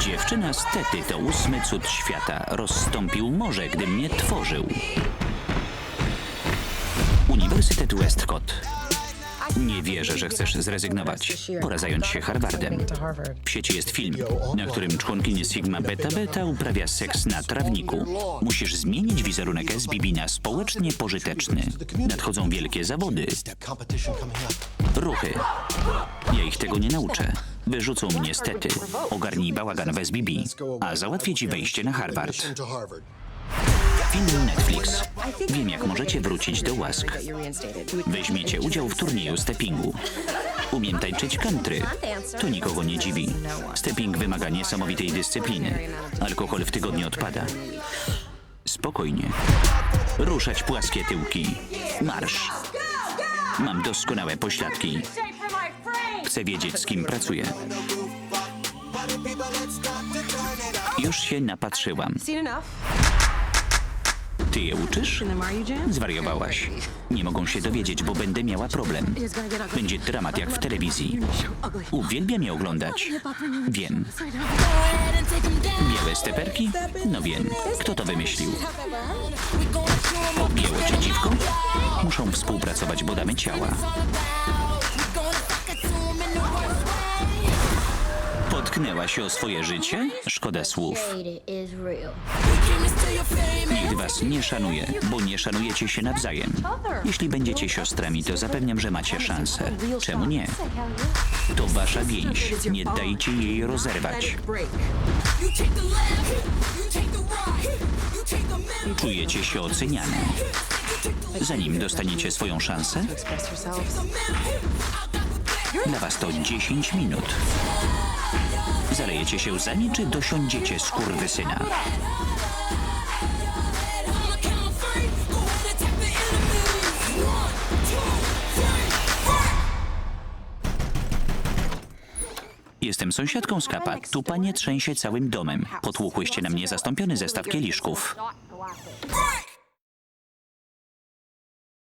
Dziewczyna z Tety to ósmy cud świata. Rozstąpił morze, gdy mnie tworzył. Uniwersytet Westcott. Nie wierzę, że chcesz zrezygnować. Pora zająć się Harvardem. W sieci jest film, na którym członkini Sigma Beta Beta uprawia seks na trawniku. Musisz zmienić wizerunek SBB na społecznie pożyteczny. Nadchodzą wielkie zawody. Ruchy. Ja ich tego nie nauczę. Wyrzucą mnie stety. Ogarnij bałagan w SBB, a załatwię ci wejście na Harvard. Film Netflix. Wiem, jak możecie wrócić do łask. Weźmiecie udział w turnieju steppingu. Umiem tańczyć country. To nikogo nie dziwi. Stepping wymaga niesamowitej dyscypliny. Alkohol w tygodniu odpada. Spokojnie. Ruszać płaskie tyłki. Marsz. Mam doskonałe pośladki. Chcę wiedzieć, z kim pracuję. Już się napatrzyłam. Ty je uczysz? Zwariowałaś. Nie mogą się dowiedzieć, bo będę miała problem. Będzie dramat jak w telewizji. Uwielbiam je oglądać. Wiem. Białe steperki? No wiem. Kto to wymyślił? Objęło cię dziwko? Muszą współpracować, bo damy ciała. Potknęła się o swoje życie? Szkoda słów. Nikt was nie szanuje, bo nie szanujecie się nawzajem. Jeśli będziecie siostrami, to zapewniam, że macie szansę. Czemu nie? To wasza więź. Nie dajcie jej rozerwać. Czujecie się oceniane. Zanim dostaniecie swoją szansę, dla was to 10 minut. Zalejecie się łzami, czy dosiądziecie skurwysyna? Jestem sąsiadką z Kapa. Tu panie trzęsie całym domem. Potłukłyście na mnie zastąpiony zestaw kieliszków.